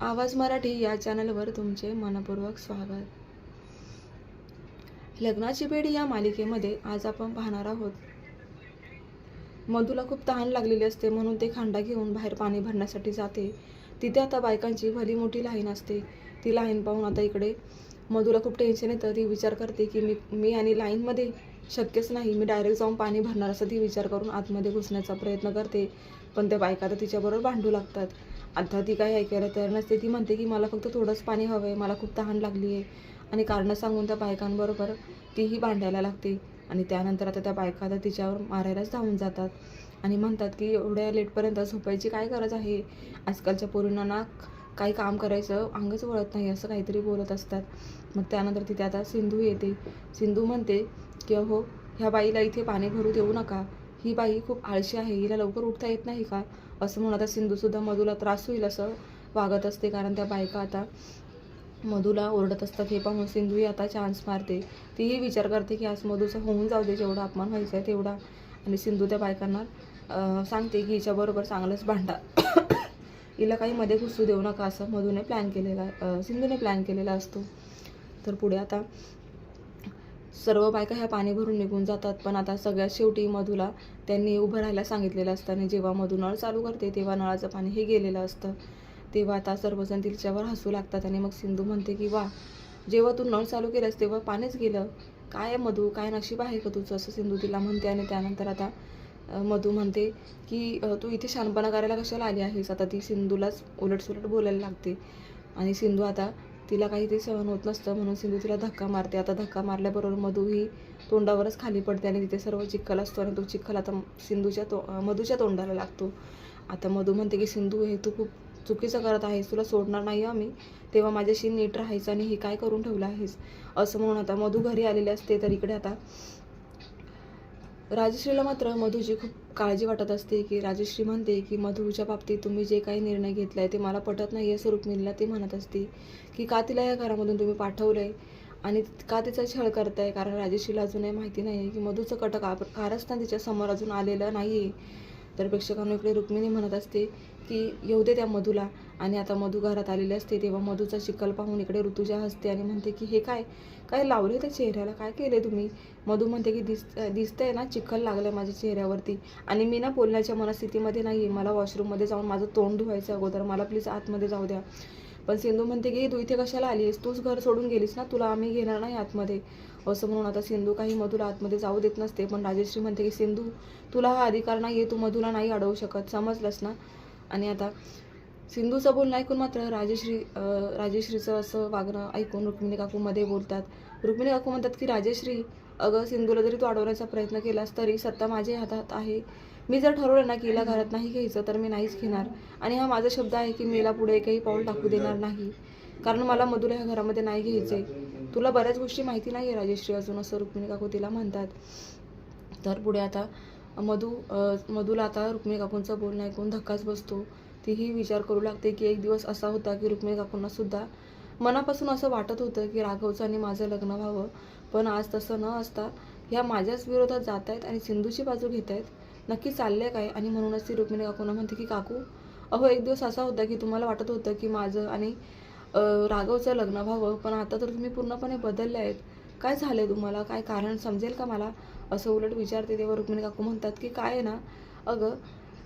आवाज मराठी या चॅनलवर तुमचे मनपूर्वक स्वागत. लग्नाची बेडी या मालिकेमध्ये आज आपण पाहणार आहोत. मधूला खूप तहान लागलेली असते म्हणून ते खांडा घेऊन बाहेर पाणी भरण्यासाठी जाते. तिथे आता बायकांची भली मोठी लाईन असते. ती लाईन पाहून आता इकडे मधूला खूप टेन्शन येतं. ती विचार करते की मी मी आणि लाईनमध्ये शक्यच नाही. मी डायरेक्ट जाऊन पाणी भरणार असं ती विचार करून आतमध्ये घुसण्याचा प्रयत्न करते. पण त्या बायका तर तिच्याबरोबर भांडू लागतात. आता ती काय ऐकायला तयार नसते. ती म्हणते की मला फक्त थोडंच पाणी हवं आहे मला खूप तहान लागली आहे आणि कारणं सांगून त्या बायकांबरोबर तीही भांडायला लागते. आणि त्यानंतर आता त्या बायका आता तिच्यावर मारायलाच धावून जातात. आणि म्हणतात की एवढ्या लेटपर्यंत झोपायची काय गरज आहे? आजकालच्या पोरींना ना काही काम करायचं अंगच वळत नाही असं काहीतरी बोलत असतात. मग त्यानंतर तिथे आता सिंधू येते. सिंधू म्हणते की अहो ह्या बाईला इथे पाणी भरू देऊ नका. ही बाई खूप आळशी आहे. हिला लवकर उठता येत नाही का? असं म्हणून आता सिंधूसुद्धा मधूला त्रास होईल असं वागत असते. कारण त्या बायका आता मधूला ओरडत असतात. हे पाहून सिंधूही आता चान्स मारते. तीही विचार करते की आज मधूचं होऊन जाऊ दे जेवढा अपमान व्हायचा आहे तेवढा. आणि सिंधू त्या बायकांना सांगते की हिच्याबरोबर चांगलंच भांडा. हिला काही मध्ये घुसू देऊ नका असं मधूने प्लॅन केलेला सिंधूने प्लॅन केलेला असतो. तर पुढे आता सर्व बायका ह्या पाणी भरून निघून जातात. पण आता सगळ्यात शेवटी मधूला त्यांनी उभं राहायला सांगितलेलं असतं आणि जेव्हा मधू नळ चालू करते तेव्हा नळाचं पाणी हे गेलेलं असतं. तेव्हा आता सर्वजण तिच्यावर हसू लागतात आणि मग सिंधू म्हणते की वा जेव्हा तू नळ चालू केलंस तेव्हा पाणीच गेलं. काय मधू? काय नशीब आहे का तुझं? असं सिंधू तिला म्हणते आणि त्यानंतर आता मधू म्हणते की तू इथे शानपणा करायला कशाला आली आहेस? आता ती सिंधूलाच उलटसुलट बोलायला लागते. आणि सिंधू आता तिला काही ते सहन होत नसतं म्हणून सिंधू तिला धक्का मारते. आता धक्का मारल्याबरोबर मधू ही तोंडावरच खाली पडते आणि तिथे सर्व चिखल असतो आणि तो चिखल आता सिंधूच्या तो मधूच्या तोंडाला लागतो. आता मधू म्हणते की सिंधू हे तू खूप चुकीचं करत आहेस. तुला सोडणार नाही आम्ही. तेव्हा माझ्याशी नीट राहायचं आणि हे काय करून ठेवलं आहेस? असं म्हणून आता मधू घरी आलेले असते. तर इकडे आता राजश्रीला मात्र मधूची खूप काळजी वाटत असते की राजश्री म्हणते की मधूच्या बाबतीत तुम्ही जे काही निर्णय घेतला आहे ते मला पटत नाही असं रुक्मिणीला ती म्हणत असते की का तिला या घरामधून तुम्ही पाठवलं आहे आणि का तिचा छळ करताय? कारण राजश्रीला अजूनही माहिती नाही आहे की मधूचं कटक आप कारस्थान तिच्या समोर अजून आलेलं नाही आहे तर प्रेक्षकांना इकडे रुक्मिणी म्हणत असते की येऊ दे त्या मधूला. आणि आता मधू घरात आलेली असते तेव्हा मधूचा चिखल पाहून इकडे ऋतुजा हसते आणि म्हणते की हे काय? काय लावले त्या चेहऱ्याला? काय केले तुम्ही? मधू म्हणते की दिस दिसतंय ना चिखल लागलं माझ्या चेहऱ्यावरती. आणि मी ना बोलण्याच्या मनस्थितीमध्ये नाही आहे मला वॉशरूममध्ये जाऊन माझं तोंड धुवायचं अगोदर. मला प्लीज आतमध्ये जाऊ द्या. पण सिंधू म्हणते की तू इथे कशाला आली आहेस तूच घर सोडून गेलीस ना? तुला आम्ही घेणार नाही आतमध्ये. असं म्हणून आता सिंधू काही मधूला आतमध्ये जाऊ देत नसते. पण राजेश्री म्हणते की सिंधू तुला हा अधिकार नाही आहे तू मधूला नाही अडवू शकत. समजलंस ना? आणि आता सिंधूचं बोलणं ऐकून मात्र राजेश्री राजेश्रीचं असं वागणं ऐकून रुक्मिणी काकूमध्ये बोलतात. रुक्मिणी काकू म्हणतात की राजेश्री अगं सिंधूला जरी तू अडवण्याचा प्रयत्न केलास तरी सत्ता माझ्या हातात आहे. मी जर ठरवलं ना की हिला घरात नाही घ्यायचं तर मी नाहीच घेणार. आणि हा माझा शब्द आहे की मी हिला पुढे काही पाऊल टाकू देणार नाही. कारण मला मधुला ह्या घरामध्ये नाही घ्यायचे. तुला बऱ्याच गोष्टी माहिती नाही आहे राजेश्री अजून असं रुक्मिणी काकू तिला म्हणतात. तर पुढे आता मधू मधूला आता रुक्मिणी काकूंचं बोलणं ऐकून धक्काच बसतो. तीही विचार करू लागते की एक दिवस असा होता की रुक्मिणी काकूंना सुद्धा मनापासून असं वाटत होतं की राघवचं आणि माझं लग्न व्हावं. पण आज तसं न असता ह्या माझ्याच विरोधात जात आहेत आणि सिंधूची बाजू घेत आहेत नक्की चालले काय? आणि म्हणूनच ती रुक्मिणी काकूंना म्हणते की काकू अहो एक दिवस असा होता की तुम्हाला वाटत होतं की माझं आणि राघवचं लग्न व्हावं. पण आता तर तुम्ही पूर्णपणे बदलले आहेत. काय झालं तुम्हाला? काय कारण समजेल का मला? असं उलट विचारते तेव्हा रुक्मिणी काकू म्हणतात की काय आहे ना अगं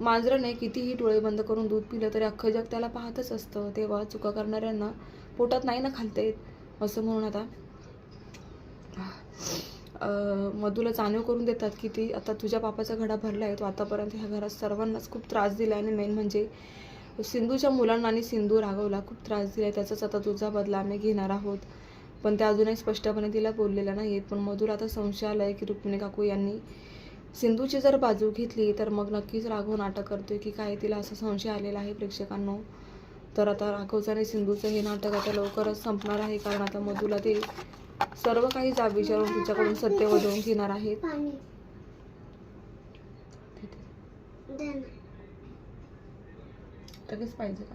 मांजराने कितीही डोळे बंद करून दूध पिलं तरी अख्खं जग त्याला पाहतच असतं. तेव्हा चुका करणाऱ्यांना पोटात नाही ना खालता येत असं म्हणून आता अं, मधूला जाणीव करून देतात की ती आता तुझ्या बापाचा घडा भरला आहे. तो आतापर्यंत ह्या घरात सर्वांनाच खूप त्रास दिला आणि मेन म्हणजे सिंधूच्या मुलांना आणि सिंधू राघवला खूप त्रास दिला त्याचाच आता तुझा बदला आम्ही घेणार आहोत. पण ते अजूनही स्पष्टपणे तिला बोललेलं नाही आहेत पण मधुला आता संशय आला आहे की रुक्मिणी काकू यांनी सिंधूची जर बाजू घेतली तर मग नक्कीच राघव नाटक करतोय की काय तिला असा संशय आलेला आहे प्रेक्षकांनो. तर आता राघवचं आणि सिंधूचं हे नाटक आता लवकरच संपणार आहे कारण आता मधूला ते सर्व काही जाब विचारून तिच्याकडून सत्य वधवून घेणार आहेत. लगेच पाहिजे का?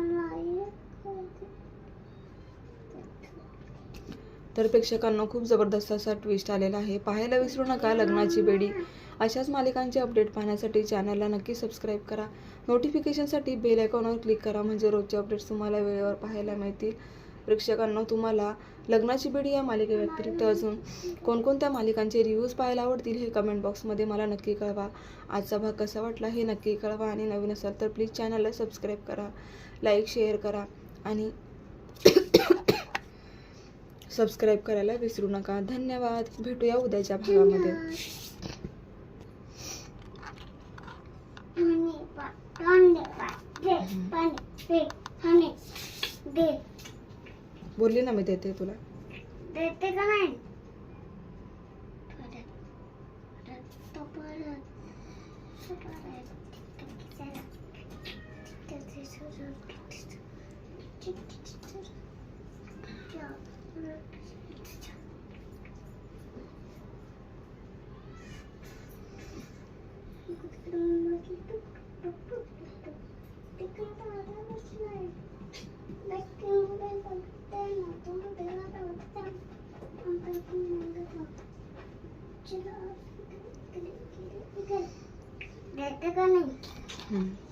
तर प्रेक्षकांना खूप जबरदस्त असा ट्विस्ट आलेला आहे. पाहायला विसरू नका लग्नाची बेडी. अशाच मालिकांचे अपडेट पाहण्यासाठी चॅनलला नक्की सबस्क्राईब करा. नोटिफिकेशनसाठी बेल आयकॉनवर क्लिक करा म्हणजे रोजचे अपडेट्स तुम्हाला वेळेवर पाहायला मिळतील. प्रेक्षकांना तुम्हाला लग्नाची बेडी या मालिकेव्यतिरिक्त अजून कोणकोणत्या मालिकांचे रिव्ह्यूज पाहायला आवडतील हे कमेंट बॉक्समध्ये मला नक्की कळवा. आजचा भाग कसा वाटला हे नक्की कळवा आणि नवीन असाल तर प्लीज चॅनलला सबस्क्राईब करा लाईक शेअर करा आणि सबस्क्राईब करायला विसरू नका. धन्यवाद. भेटूया उद्याच्या भागामध्ये. बोलली ना मी देते तुला. देते का नाही? Yeah. Mm-hmm.